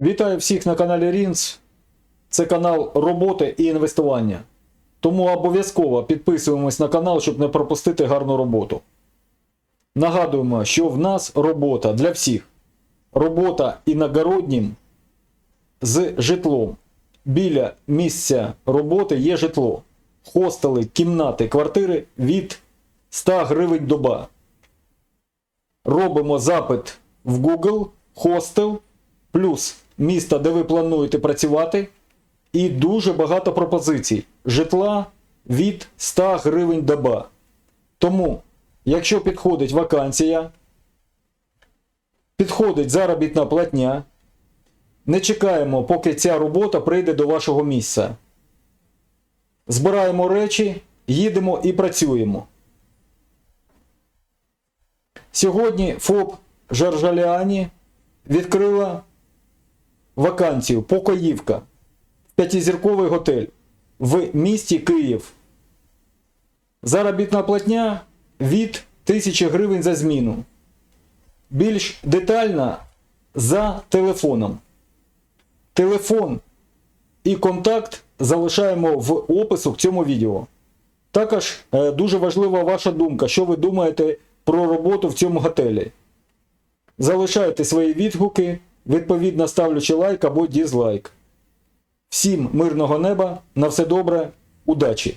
Вітаю всіх на каналі Рінс. Це канал роботи і інвестування. Тому обов'язково підписуємось на канал, щоб не пропустити гарну роботу. Нагадуємо, що в нас робота для всіх. Робота іногороднім з житлом. Біля місця роботи є житло. Хостели, кімнати, квартири від 100 гривень доба. Робимо запит в Google, хостел, плюс місто, де ви плануєте працювати, і дуже багато пропозицій. Житла від 100 гривень доба. Тому, якщо підходить вакансія, підходить заробітна платня, не чекаємо, поки ця робота прийде до вашого місця. Збираємо речі, їдемо і працюємо. Сьогодні ФОП Жаржаліані відкрила вакансію Покоївка. П'ятизірковий готель в місті Київ. Заробітна платня від 1000 гривень за зміну. Більш детально за телефоном. Телефон і контакт залишаємо в опису к цьому відео. Також е, дуже важлива ваша думка, що ви думаєте про роботу в цьому готелі. Залишайте свої відгуки, відповідно ставлячи лайк або дізлайк. Всім мирного неба, на все добре, удачі!